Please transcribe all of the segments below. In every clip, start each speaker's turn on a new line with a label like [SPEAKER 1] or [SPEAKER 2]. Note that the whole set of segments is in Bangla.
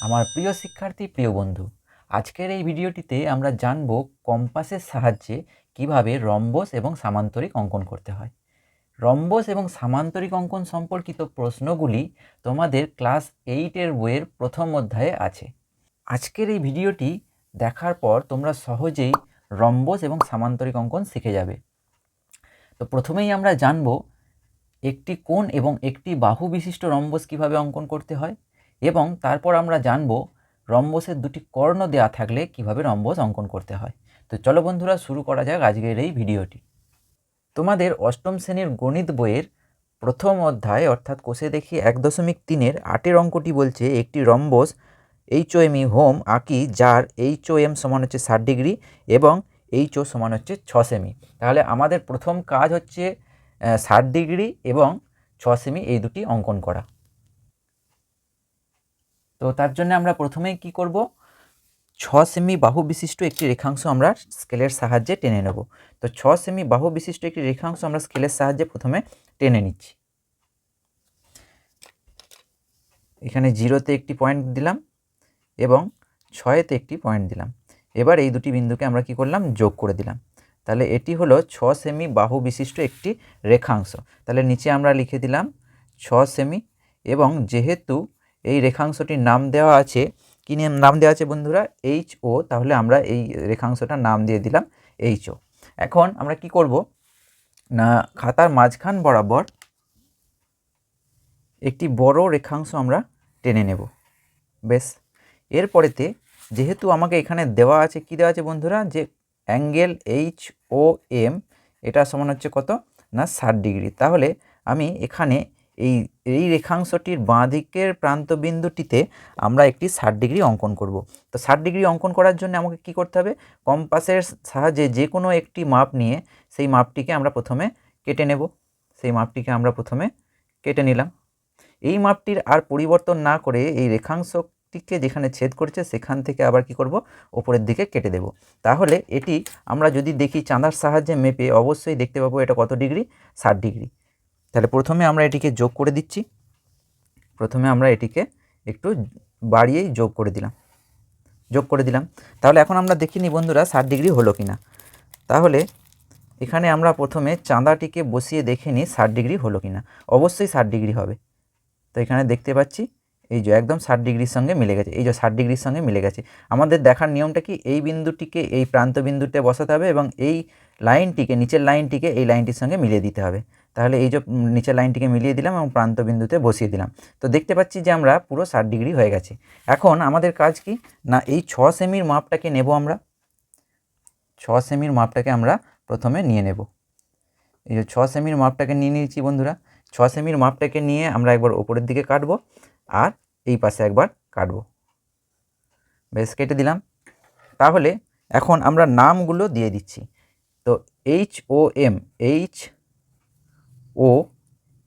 [SPEAKER 1] আমার প্রিয় শিক্ষার্থী, প্রিয় বন্ধু, আজকের এই ভিডিওটিতে আমরা জানব কম্পাসের সাহায্যে কীভাবে রম্বস এবং সামান্তরিক অঙ্কন করতে হয়। রম্বস এবং সামান্তরিক অঙ্কন সম্পর্কিত প্রশ্নগুলি তোমাদের ক্লাস এইটের বইয়ের প্রথম অধ্যায়ে আছে। আজকের এই ভিডিওটি দেখার পর তোমরা সহজেই রম্বস এবং সামান্তরিক অঙ্কন শিখে যাবে। তো প্রথমেই আমরা জানব একটি কোণ এবং একটি বাহু বিশিষ্ট রম্বস কীভাবে অঙ্কন করতে হয়। এবং তারপর আমরা জানব রম্বসের দুটি কর্ণ দেওয়া থাকলে কীভাবে রম্বস অঙ্কন করতে হয়। তো চলো বন্ধুরা, শুরু করা যাক আজকের এই ভিডিওটি। তোমাদের অষ্টম শ্রেণির গণিত বইয়ের প্রথম অধ্যায়, অর্থাৎ কোষে দেখি এক দশমিক তিনের আটের অঙ্কটি বলছে, একটি rhombus H O M E home আঁকি যার এইচ ও এম সমান হচ্ছে ষাট ডিগ্রি এবং এইচ ও সমান হচ্ছে ছ সেমি। তাহলে আমাদের প্রথম কাজ হচ্ছে ষাট ডিগ্রি এবং ছ সেমি এই দুটি অঙ্কন করা। তো তার জন্য আমরা প্রথমেই কি করব? ছ সেমি বাহু বিশিষ্ট একটি রেখাংশ আমরা স্কেলের সাহায্যে টেনে নেব। তো ছ সেমি বাহু বিশিষ্ট একটি রেখাংশ আমরা স্কেলের সাহায্যে প্রথমে টেনে নিচ্ছি। এখানে জিরোতে একটি পয়েন্ট দিলাম এবং ছয়েতে একটি পয়েন্ট দিলাম। এবার এই দুটি বিন্দুকে আমরা কি করলাম? যোগ করে দিলাম। তাহলে এটি হলো ছ সেমি বাহু বিশিষ্ট একটি রেখাংশ। তাহলে নিচে আমরা লিখে দিলাম ছ সেমি এবং যেহেতু এই রেখাংশটির নাম দেওয়া আছে। কী নাম দেওয়া আছে বন্ধুরা? এইচ ও তাহলে আমরা এই রেখাংশটার নাম দিয়ে দিলাম এইচ ও এখন আমরা কি করব? না, খাতার মাঝখান বরাবর একটি বড় রেখাংশ আমরা টেনে নেব। বেশ। এরপরেতে যেহেতু আমাকে এখানে দেওয়া আছে, কি দেওয়া আছে বন্ধুরা? যে অ্যাঙ্গেল এইচ ও এম এটা সমান হচ্ছে কত? না, ষাট ডিগ্রি। তাহলে আমি এখানে এই এই রেখাংশটির বাঁ দিকের প্রান্তবিন্দুটিতে আমরা একটি ষাট ডিগ্রি অঙ্কন করব। তো ষাট ডিগ্রি অঙ্কন করার জন্য আমাকে কি করতে হবে? কম্পাসের সাহায্যে যে কোনো একটি মাপ নিয়ে সেই মাপটিকে আমরা প্রথমে কেটে নেব। সেই মাপটিকে আমরা প্রথমে কেটে নিলাম। এই মাপটির আর পরিবর্তন না করে এই রেখাংশটিকে যেখানে ছেদ করছে সেখান থেকে আবার কি করব? ওপরের দিকে কেটে দেব। তাহলে এটি আমরা যদি দেখি চাঁদার সাহায্যে মেপে অবশ্যই দেখতে পাবো এটা কত ডিগ্রি? ষাট ডিগ্রি। তাহলে প্রথমে আমরা এটিকে যোগ করে দিচ্ছি। প্রথমে আমরা এটিকে একটু বাড়িয়েই যোগ করে দিলাম। যোগ করে দিলাম। তাহলে এখন আমরা দেখিনি বন্ধুরা ষাট ডিগ্রি হলো কি না তাহলে এখানে আমরা প্রথমে চাঁদাটিকে বসিয়ে দেখে নিই ষাট ডিগ্রি হলো কি না অবশ্যই ষাট ডিগ্রি হবে। তো এখানে দেখতে পাচ্ছি, এই যে একদম ষাট ডিগ্রির সঙ্গে মিলে গেছে, এই যে ষাট ডিগ্রির সঙ্গে মিলে গেছে। আমাদের দেখার নিয়মটা কি? এই বিন্দুটিকে এই প্রান্ত বিন্দুতে বসাতে হবে এবং এই লাইনটিকে, নিচের লাইনটিকে এই লাইনটির সঙ্গে মিলিয়ে দিতে হবে। তাহলে এই যে নিচের লাইনটিকে মিলিয়ে দিলাম এবং প্রান্ত বিন্দুতে বসিয়ে দিলাম। তো দেখতে পাচ্ছি যে আমরা পুরো ষাট ডিগ্রি হয়ে গেছে। এখন আমাদের কাজ কি? না, এই ছ সেমির মাপটাকে নেব আমরা। ছ সেমির মাপটাকে আমরা প্রথমে নিয়ে নেব। এই যে ছ সেমির মাপটাকে নিয়ে নিয়েছি বন্ধুরা। ছ সেমির মাপটাকে নিয়ে আমরা একবার ওপরের দিকে কাটব আর এই পাশে একবার কাটব। বেশ, কেটে দিলাম। তাহলে এখন আমরা নামগুলো দিয়ে দিচ্ছি। তো H O M, H O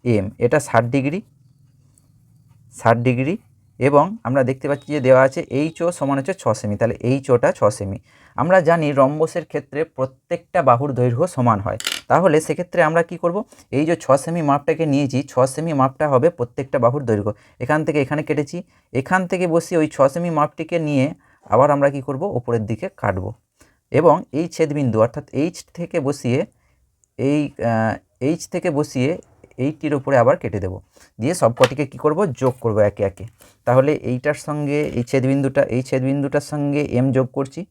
[SPEAKER 1] M. এটা ষাট ডিগ্রি। ষাট ডিগ্রি এবং আমরা দেখতে পাচ্ছি যে দেওয়া আছে এইচ ও সমান হচ্ছে ছ সেমি। তাহলে এইচ ওটা ছ সেমি। আমরা জানি রম্বসের ক্ষেত্রে প্রত্যেকটা বাহুর দৈর্ঘ্য সমান হয়। তাহলে সেক্ষেত্রে আমরা কি করব? এই যে ছ সেমি মাপটাকে নিয়েছি, ছ সেমি মাপটা হবে প্রত্যেকটা বাহুর দৈর্ঘ্য। এখান থেকে এখানে কেটেছি। এখান থেকে বসিয়ে ওই ছ সেমি মাপটিকে নিয়ে আবার আমরা কি করব? ওপরের দিকে কাটব। এবং এই ছেদবিন্দু অর্থাৎ এইচ থেকে বসিয়ে এই এইচ থেকে বসিয়ে এইটির ওপরে আবার কেটে দেব। দিয়ে সব কটিকে কী করব? যোগ করব একে একে। তাহলে এইটার সঙ্গে এই ছেদবিন্দুটা, এই ছেদবিন্দুটার সঙ্গে এম যোগ করছি।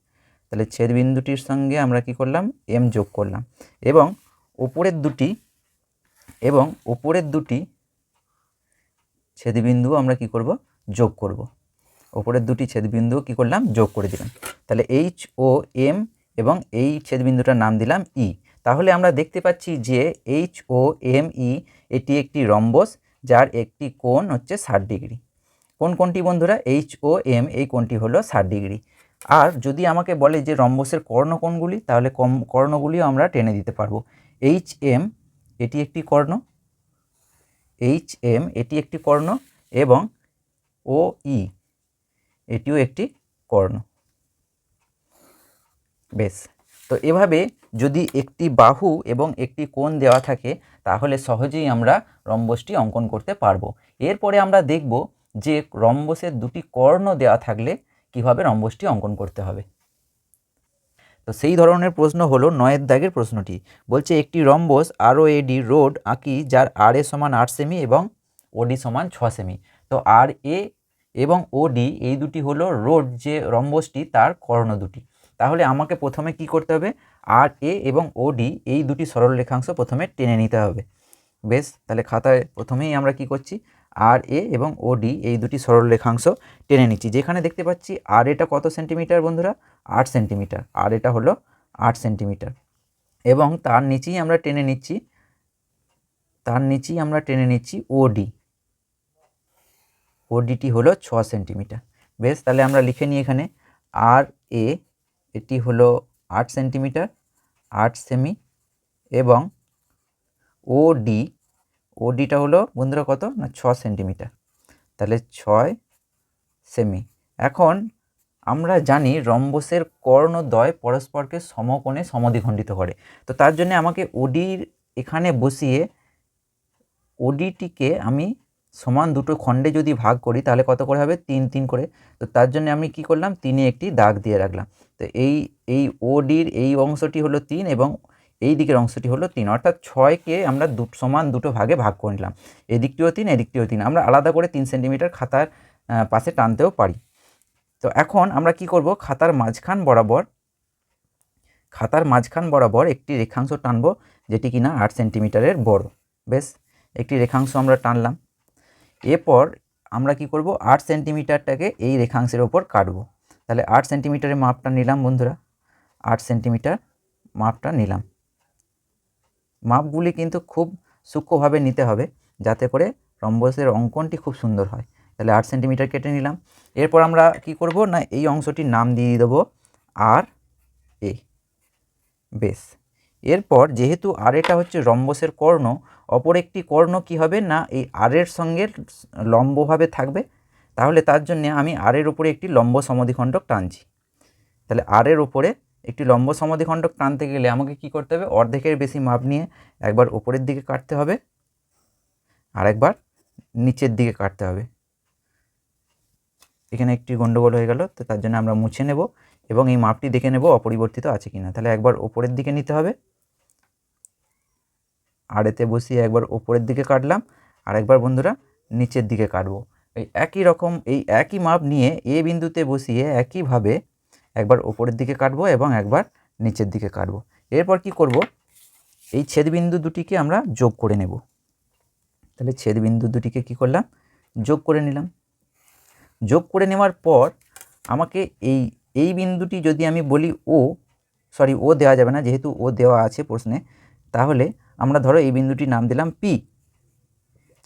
[SPEAKER 1] তাহলে ছেদবিন্দুটির সঙ্গে আমরা কি করলাম? এম যোগ করলাম। এবং ওপরের দুটি, এবং ওপরের দুটি ছেদবিন্দু আমরা কি করব? যোগ করব। ওপরের দুটি ছেদবিন্দু কি করলাম? যোগ করে দিলাম। তাহলে এইচ ও এম এবং এই ছেদবিন্দুটার নাম দিলাম ই তাহলে আমরা দেখতে পাচ্ছি যে এইচ ও এম ই এটি একটি রম্বস যার একটি কোণ হচ্ছে ষাট ডিগ্রি। কোন কোনটি বন্ধুরা? এইচ ও এম এই কোণটি হলো ষাট ডিগ্রি। আর যদি আমাকে বলে যে রম্বসের কর্ণ কোণগুলি, তাহলে কম কর্ণগুলিও আমরা টেনে দিতে পারব। এইচ এম এটি একটি কর্ণ এইচ এম এটি একটি কর্ণ এবং ও ই এটিও একটি কর্ণ। বেশ, তো এভাবে যদি একটি বাহু এবং একটি কোণ দেওয়া থাকে, তাহলে সহজেই আমরা রম্বসটি অঙ্কন করতে পারব। এরপরে আমরা দেখব যে রম্বসের দুটি কর্ণ দেওয়া থাকলে কীভাবে রম্বসটি অঙ্কন করতে হবে। তো সেই ধরনের প্রশ্ন হলো নয়ের দাগের প্রশ্নটি। বলছে, একটি রম্বস আর ও এডি রোড আঁকি যার আর এ সমান আট সেমি এবং ওডি সমান ছ সেমি। তো আর এ এবং ওডি এই দুটি হলো রোড যে রম্বসটি তার কর্ণ দুটি। তাহলে আমাকে প্রথমে কি করতে হবে? আর, এ এবং ওডি এই দুটি সরল রেখাংশ প্রথমে টেনে নিতে হবে। বেশ, তাহলে খাতায় প্রথমেই আমরা কি করছি? আর, এ এবং ওডি এই দুটি সরল রেখাংশ টেনে নিচ্ছি। যেখানে দেখতে পাচ্ছি আর, এটা কত সেন্টিমিটার বন্ধুরা? আট সেন্টিমিটার। আর, এটা হলো আট সেন্টিমিটার। এবং তার নিচেই আমরা টেনে নিচ্ছি, তার নিচেই আমরা টেনে নিচ্ছি ওডি ওডিটি হলো ছ সেন্টিমিটার। বেশ, তাহলে আমরা লিখে নিই এখানে, আর, এ, এটি হলো আট সেন্টিমিটার। আট সেমি এবং ওডি ওডিটা হলো বন্ধুরা কত? না, ছ সেন্টিমিটার তাহলে ছয় সেমি এখন আমরা জানি রম্বসের কর্ণদ্বয় পরস্পরকে সমকোণে সমদ্বিখণ্ডিত করে। তো তার জন্য আমাকে ওডির এখানে বসিয়ে ওডিটিকে আমি সমান দুটো খণ্ডে যদি ভাগ করি, তাহলে কত করে হবে? তিন তিন করে। তো তার জন্য আমি কি করলাম? তিনে একটি দাগ দিয়ে রাখলাম। তো এই এই ওডির এই অংশটি হলো তিন এবং এই দিকের অংশটি হলো তিন। অর্থাৎ ছয়কে আমরা দু, সমান দুটো ভাগে ভাগ করে নিলাম। এদিকটিও তিন এদিকটিও তিন। আমরা আলাদা করে তিন সেন্টিমিটার খাতার পাশে টানতেও পারি। তো এখন আমরা কি করব? খাতার মাঝখান বরাবর, খাতার মাঝখান বরাবর একটি রেখাংশ টানব, যেটি কিনা আট সেন্টিমিটারের বড়। বেশ, একটি রেখাংশ আমরা টানলাম। এরপর আমরা কি করব? আট সেন্টিমিটারটাকে এই রেখাংশের ওপর কাটবো। তাহলে আট সেন্টিমিটারের মাপটা নিলাম বন্ধুরা। আট সেন্টিমিটার মাপটা নিলাম। মাপগুলি কিন্তু খুব সূক্ষ্মভাবে নিতে হবে যাতে করে রম্বসের অঙ্কনটি খুব সুন্দর হয়। তাহলে আট সেন্টিমিটার কেটে নিলাম। এরপর আমরা কি করব না, এই অংশটির নাম দিয়ে দেবো আর এ। বেশ। এরপর যেহেতু আর এটা হচ্ছে রম্বসের কর্ণ, অপর একটি কর্ণ কি হবে না, এই আরের সঙ্গে লম্বভাবে থাকবে। তাহলে তার জন্য আমি আরের উপরে একটি লম্ব সমদ্বিখণ্ডক টানছি। তাহলে আরের উপরে একটি লম্ব সমদ্বিখণ্ডক টানতে গেলে আমাকে কি করতে হবে? অর্ধেকের বেশি মাপ নিয়ে একবার উপরের দিকে কাটতে হবে। আর একবার নিচের দিকে কাটতে হবে। এখানে একটি গন্ডগোল হয়ে গেল, তো তার জন্য আমরা মুছে নেব এবং এই মাপটি দেখে নেব অপরিবর্তিত আছে কিনা। তাহলে একবার ওপরের দিকে নিতে হবে। আড়েতে বসিয়ে একবার ওপরের দিকে কাটলাম। আর একবার বন্ধুরা নিচের দিকে কাটবো। এই একই রকম, এই একই মাপ নিয়ে এ বিন্দুতে বসিয়ে একইভাবে একবার ওপরের দিকে কাটবো এবং একবার নিচের দিকে কাটবো। এরপর কি করব? এই ছেদবিন্দু দুটিকে আমরা যোগ করে নেব। তাহলে ছেদবিন্দু দুটিকে কি করলাম? যোগ করে নিলাম। যোগ করে নেওয়ার পর আমাকে এই এই বিন্দুটি যদি আমি বলি ও, সরি, ও দেওয়া যাবে না, যেহেতু ও দেওয়া আছে প্রশ্নে, তাহলে আমরা ধরো এই বিন্দুটির নাম দিলাম পি।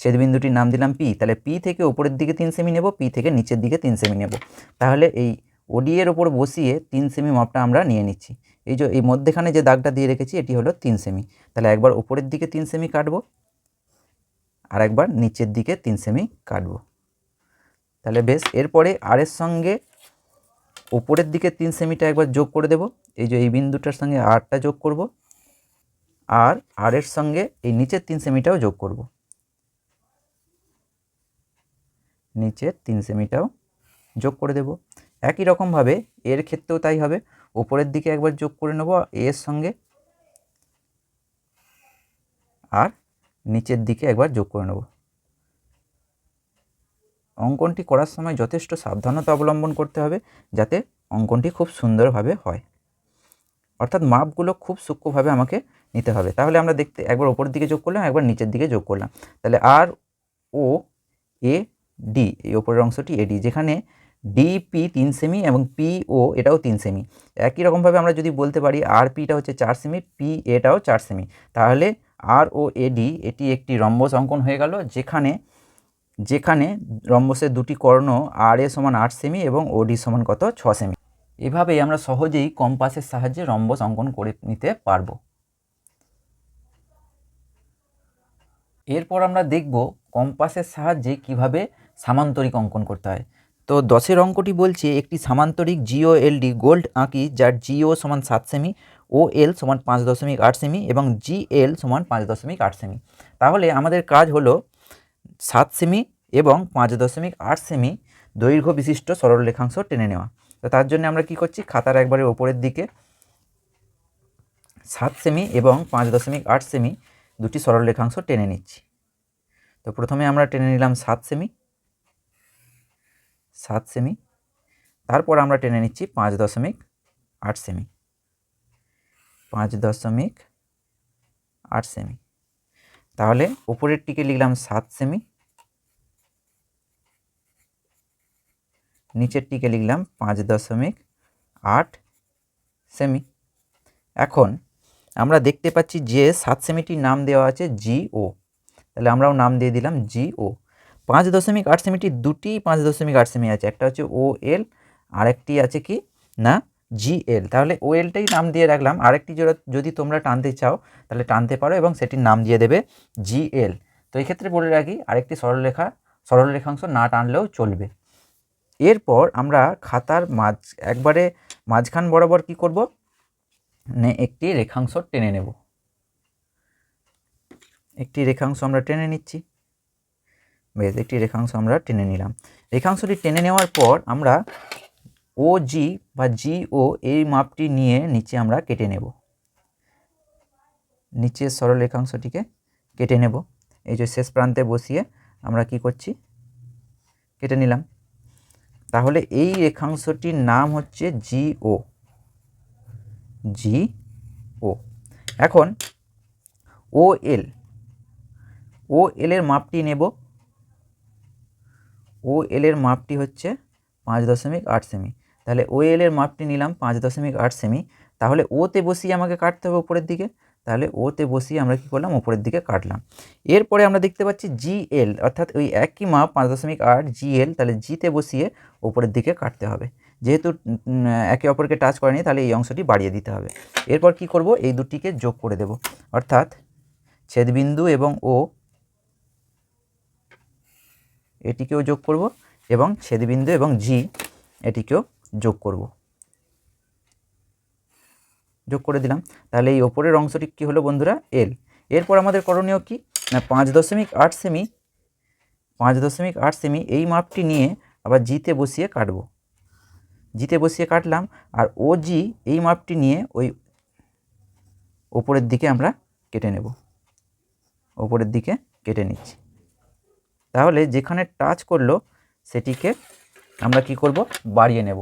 [SPEAKER 1] ছেদ বিন্দুটির নাম দিলাম পি তাহলে পি থেকে উপরের দিকে তিন সেমি নেব পি থেকে নিচের দিকে তিন সেমি নেব। তাহলে এই ওডি এর ওপর বসিয়ে তিন সেমি মাপটা আমরা নিয়ে নিচ্ছি। এই যে, এই মধ্যেখানে যে দাগটা দিয়ে রেখেছি, এটি হলো তিন সেমি তাহলে একবার উপরের দিকে তিন সেমি কাটবো, আর একবার নিচের দিকে তিন সেমি কাটবো। তাহলে বেশ, এরপরে আর এর সঙ্গে উপরের দিকে তিন সেমিটা একবার যোগ করে দেব। এই যে, এই বিন্দুটার সঙ্গে আরটা যোগ করব, আর আর এর সঙ্গে এই নিচের তিন সেমিটাও যোগ করব। নিচের তিন সেমিটাও যোগ করে দেব। একই রকমভাবে এর ক্ষেত্রেও তাই হবে। উপরের দিকে একবার যোগ করে নেব এর সঙ্গে আর নিচের দিকে একবার যোগ করে নেব। অঙ্কনটি করার সময় যথেষ্ট সাবধানতা অবলম্বন করতে হবে যাতে অঙ্কনটি খুব সুন্দরভাবে হয়। অর্থাৎ মাপগুলো খুব সূক্ষ্মভাবে আমাকে নিতে হবে। তাহলে আমরা দেখতে একবার ওপরের দিকে যোগ করলাম, একবার নিচের দিকে যোগ করলাম। তাহলে আর ও, এ ডি এই ওপরের অংশটি এডি যেখানে ডিপি তিন সেমি এবং পি ও এটাও তিন সেমি একই রকমভাবে আমরা যদি বলতে পারি আর পিটা হচ্ছে চার সেমি পি এটাও চার সেমি তাহলে আর ও এডি এটি একটি রম্বস অঙ্কন হয়ে গেল, যেখানে যেখানে রম্বসের দুটি কর্ণ আর এ সমান আট সেমি এবং ওডি সমান কত? ছ সেমি এভাবেই আমরা সহজেই কম্পাসের সাহায্যে রম্বস অঙ্কন করে নিতে পারব। এরপর আমরা দেখব কম্পাসের সাহায্যে কীভাবে সামান্তরিক অঙ্কন করতে হয়। তো দশের অঙ্কটি বলছে, একটি সামান্তরিক জিও এলডি গোল্ড আঁকি যার জিও সমান সাত সেমি ও এল সমান পাঁচ দশমিক আট সেমি এবং জি এল সমান পাঁচ দশমিক আট সেমি। তাহলে আমাদের কাজ হলো সাত সেমি এবং পাঁচ দশমিক আট সেমি দৈর্ঘ্য বিশিষ্ট সরল রেখাংশ টেনে নেওয়া। তো তার জন্য আমরা কি করছি, খাতার একবারে ওপরের দিকে সাত সেমি এবং পাঁচ দশমিক আট সেমি দুটি সরল রেখাংশ টেনে নিচ্ছি। তো প্রথমে আমরা টেনে নিলাম সাত সেমি। সাত সেমি তারপর আমরা টেনে নিচ্ছি পাঁচ দশমিক আট সেমি পাঁচ দশমিক আট সেমি তাহলে উপরেরটিকে লিখলাম সাত সেমি নিচেরটিকে লিখলাম পাঁচ দশমিক আট সেমি এখন আমরা দেখতে পাচ্ছি যে সাত সেমিটির নাম দেওয়া আছে জিও তাহলে আমরাও নাম দিয়ে দিলাম জিও পাঁচ দশমিক আট সেমিটির দুটি পাঁচ দশমিক আট সেমি আছে, একটা হচ্ছে ও এল আরেকটি আছে কি? না জিএল তাহলে ও এলটাই নাম দিয়ে রাখলাম, আরেকটি যদি- যদি তোমরা টানতে চাও, তাহলে টানতে পারো এবং সেটির নাম দিয়ে দেবে জিএল তো এই ক্ষেত্রে বলে রাখি, আরেকটি সরলরেখা, সরলরেখাংশ না টানলেও চলবে। এরপর আমরা খাতার মাঝ, একবারে মাঝখান বরাবর কি করব? নে, একটি রেখাংশ টেনে নেব। একটি রেখাংশ আমরা টেনে নিচ্ছি। বেশ, একটি রেখাংশ আমরা টেনে নিলাম। রেখাংশটি টেনে নেওয়ার পর আমরা ও জি বা জি ও এই মাপটি নিয়ে নিচে আমরা কেটে নেব। নিচের সরল রেখাংশটিকে কেটে নেব। এই যে শেষ প্রান্তে বসিয়ে আমরা কি করছি? কেটে নিলাম। তাহলে এই রেখাংশটির নাম হচ্ছে জি ও জি ও এখন ও এল ও এল এর মাপটি নেব। ও এল মাপটি হচ্ছে পাঁচ দশমিক আট সেমি। তাহলে ও এল মাপটি নিলাম পাঁচ দশমিক আট সেমি। তাহলে ওতে বসিয়ে আমাকে কাটতে হবে উপরের দিকে। তাহলে ওতে বসিয়ে আমরা কী করলাম? উপরের দিকে কাটলাম। এরপরে আমরা দেখতে পাচ্ছি জিএল অর্থাৎ ওই একই মাপ পাঁচ দশমিক আট জিএল তাহলে জিতে বসিয়ে উপরের দিকে কাটতে হবে। যেহেতু একে অপরকে টাচ করেনি, তাহলে এই অংশটি বাড়িয়ে দিতে হবে। এরপর কি করব? এই দুটিকে যোগ করে দেব। অর্থাৎ ছেদবিন্দু এবং ও এটিকেও যোগ করব এবং ছেদবিন্দু এবং জি এটিকেও যোগ করব। যোগ করে দিলাম। তাহলে এই ওপরের অংশটি কী হলো বন্ধুরা? এল এরপর আমাদের করণীয় কি? না, পাঁচ দশমিক আট সেমি পাঁচ দশমিক আট সেমি এই মাপটি নিয়ে আবার জিতে বসিয়ে কাটব। জিতে বসিয়ে কাটলাম আর ও জি এই মাপটি নিয়ে ওই ওপরের দিকে আমরা কেটে নেব। ওপরের দিকে কেটে নিচ্ছি। তাহলে যেখানে টাচ করল, সেটিকে আমরা কি করব? বাড়িয়ে নেব।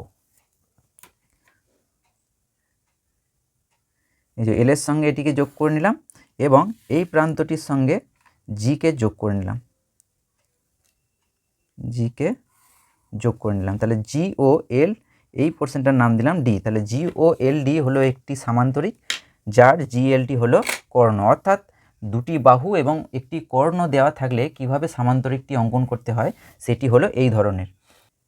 [SPEAKER 1] এই যে এলের সঙ্গে এটিকে যোগ করে নিলাম এবং এই প্রান্তটির সঙ্গে জিকে যোগ করে নিলাম। জিকে যোগ করে নিলাম। তাহলে জি ও এল এই পোর্শনটার নাম দিলাম ডি তাহলে জি ও এল ডি হলো একটি সামান্তরিক, যার জিএলটি হলো কর্ণ। অর্থাৎ দুটি বাহু এবং একটি কর্ণ দেওয়া থাকলে কীভাবে সামান্তরিকটি অঙ্কন করতে হয়, সেটি হলো এই ধরনের।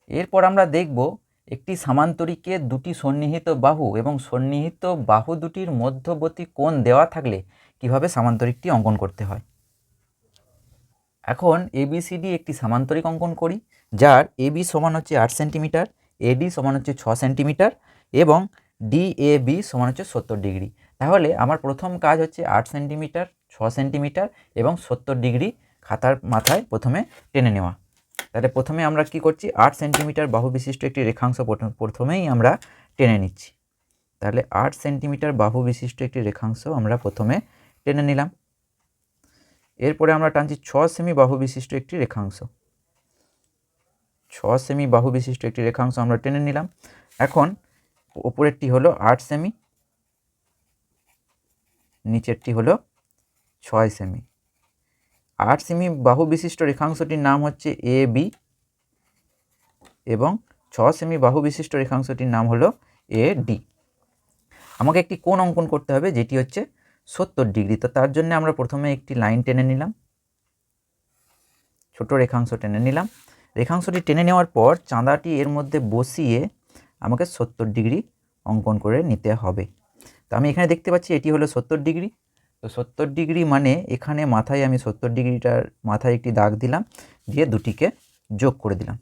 [SPEAKER 1] এরপর আমরা দেখব একটি সামান্তরিকে দুটি সন্নিহিত বাহু এবং সন্নিহিত বাহু দুটির মধ্যবর্তী কোণ দেওয়া থাকলে কীভাবে সামান্তরিকটি অঙ্কন করতে হয়। এখন এবিসিডি একটি সামান্তরিক অঙ্কন করি, যার এবি সমান হচ্ছে আট সেন্টিমিটার এডি সমান হচ্ছে ছ সেন্টিমিটার এবং ডি এ বি সমান হচ্ছে সত্তর ডিগ্রি। তাহলে আমার প্রথম কাজ হচ্ছে আট সেন্টিমিটার ছ সেন্টিমিটার এবং সত্তর ডিগ্রি খাতার মাথায় প্রথমে টেনে নেওয়া। তাহলে প্রথমে আমরা কি করছি? আট সেন্টিমিটার বাহু বিশিষ্ট একটি রেখাংশ প্রথম- প্রথমেই আমরা টেনে নিচ্ছি। তাহলে আট সেন্টিমিটার বাহু বিশিষ্ট একটি রেখাংশ আমরা প্রথমে টেনে নিলাম। এরপরে আমরা টানছি ছ সেমি বাহু বিশিষ্ট একটি রেখাংশ। ছ সেমি বাহু বিশিষ্ট একটি রেখাংশ আমরা টেনে নিলাম। এখন ওপরেরটি হলো আট সেমি, নিচেরটি হলো ছয় সেমি আট সেমি বাহু বিশিষ্ট রেখাংশটির নাম হচ্ছে এ বি এবং ছ সেমি বাহু বিশিষ্ট রেখাংশটির নাম হলো এ ডি আমাকে একটি কোণ অঙ্কন করতে হবে, যেটি হচ্ছে সত্তর ডিগ্রি। তো তার জন্য আমরা প্রথমে একটি লাইন টেনে নিলাম। ছোট রেখাংশ টেনে নিলাম। রেখাংশটি টেনে নেওয়ার পর চাঁদাটি এর মধ্যে বসিয়ে আমাকে সত্তর ডিগ্রি অঙ্কন করে নিতে হবে। তো আমি এখানে দেখতে পাচ্ছি এটি হলো সত্তর ডিগ্রি। তো সত্তর ডিগ্রি মানে এখানে মাথায় আমি সত্তর ডিগ্রিটার মাথায় একটি দাগ দিলাম, দিয়ে দুটিকে যোগ করে দিলাম।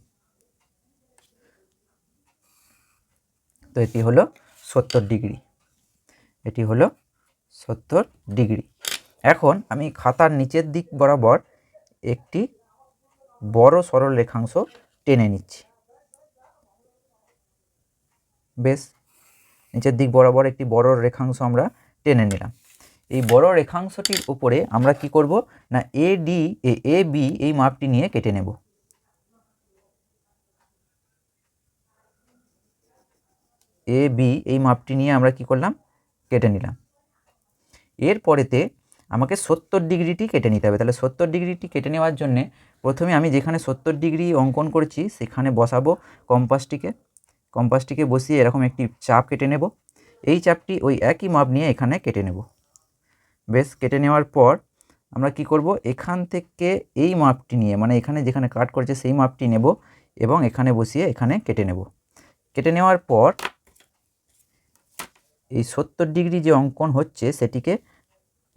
[SPEAKER 1] তো এটি হলো সত্তর ডিগ্রি। এটি হলো সত্তর ডিগ্রি। এখন আমি খাতার নিচের দিক বরাবর একটি বড় সরল রেখাংশ টেনে নিচ্ছি। বেশ, নিচের দিক বরাবর একটি বড় রেখাংশ আমরা টেনে নিলাম। এই বড় রেখাংশটির উপরে আমরা কি করব? না এ ডি এ বি এই মাপটি নিয়ে কেটে নেব। এ বি এই মাপটি নিয়ে আমরা কি করলাম? কেটে নিলাম। এর পরেতে আমাকে সত্তর ডিগ্রিটি কেটে নিতে হবে। তাহলে সত্তর ডিগ্রিটি কেটে নেওয়ার জন্যে প্রথমে আমি যেখানে সত্তর ডিগ্রি অঙ্কন করেছি, সেখানে বসাবো কম্পাসটিকে। কম্পাসটিকে বসিয়ে এরকম একটি চাপ কেটে নেব। এই চাপটি ওই একই মাপ নিয়ে এখানে কেটে নেব। বেশ, কেটে নেওয়ার পর আমরা কি করব? এখান থেকে এই মাপটি নিয়ে মানে এখানে যেখানে কাট করেছে সেই মাপটি নেব এবং এখানে বসিয়ে এখানে কেটে নেব। কেটে নেওয়ার পর এই সত্তর ডিগ্রি যে অঙ্কন হচ্ছে সেটিকে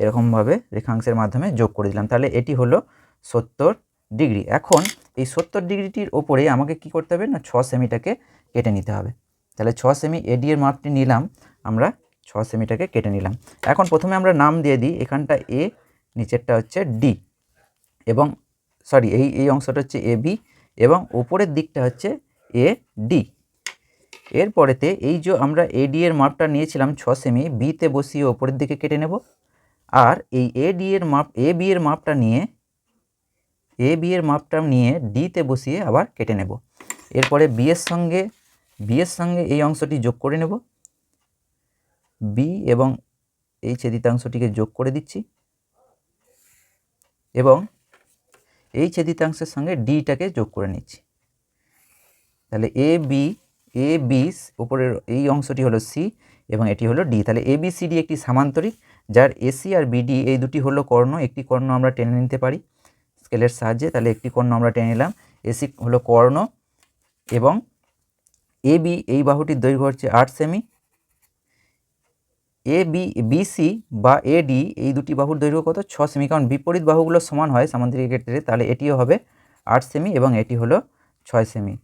[SPEAKER 1] এরকমভাবে রেখাংশের মাধ্যমে যোগ করে দিলাম। তাহলে এটি হলো সত্তর ডিগ্রি। এখন এই সত্তর ডিগ্রিটির ওপরে আমাকে কি করতে হবে না? ছ সেমিটাকে কেটে নিতে হবে। তাহলে ছ সেমি এডি এর মাপটি নিলাম আমরা। ছ সেমিটাকে কেটে নিলাম। এখন প্রথমে আমরা নাম দিয়ে দিই, এখানটা এ নিচেরটা হচ্ছে ডি এবং সরি এই এই অংশটা হচ্ছে এ বি এবং ওপরের দিকটা হচ্ছে এ ডি এরপরেতে এই যে আমরা এডি এর মাপটা নিয়েছিলাম ছ সেমি বিতে বসিয়ে ওপরের দিকে কেটে নেব। আর এই এ ডি এর মাপ এ বি এর মাপটা নিয়ে এ বি এর মাপটা নিয়ে ডিতে বসিয়ে আবার কেটে নেব। এরপরে বি এর সঙ্গে বি এর সঙ্গে এই অংশটি যোগ করে নেব। বি এবং এই ছেদিতাংশটিকে যোগ করে দিচ্ছি। এবং এই ছেদিতাংশের সঙ্গে ডিটাকে যোগ করে নিচ্ছি। তাহলে এ বি এ বি উপরের এই অংশটি হলো সি এবং এটি হলো ডি তাহলে এ বি সি ডি একটি সামান্তরিক, যার এসি আর বিডি এই দুটি হলো কর্ণ। একটি কর্ণ আমরা টেনে নিতে পারি স্কেলের সাহায্যে। তাহলে একটি কর্ণ আমরা টেনে নিলাম। এসি হলো কর্ণ এবং এ বি এই বাহুটির দৈর্ঘ্য হচ্ছে আট সেমি। এ বি বিসি বা এডি এই দুটি বাহুর দৈর্ঘ্য কত? ছ সেমি কারণ বিপরীত বাহুগুলো সমান হয় সামান্তরিক ক্ষেত্রে, তাহলে এটিও হবে আট সেমি এবং এটি হলো ছয় সেমি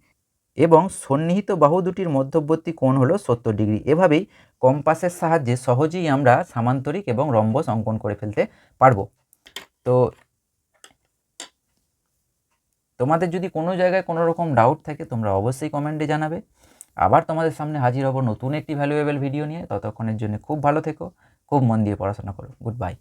[SPEAKER 1] এবং সন্নিহিত বাহু দুটির মধ্যবর্তী কোণ হলো সত্তর ডিগ্রি। এভাবেই কম্পাসের সাহায্যে সহজেই আমরা সামান্তরিক এবং রম্বস অঙ্কন করে ফেলতে পারব। তো তোমাদের যদি কোনো জায়গায় কোনো রকম ডাউট থাকে, তোমরা অবশ্যই কমেন্টে জানাবে। আবার তোমাদের সামনে হাজির হব নতুন একটি ভ্যালুয়েবল ভিডিও নিয়ে। ততক্ষণের জন্য খুব ভালো থেকো, খুব মন দিয়ে পড়াশোনা করো। Good bye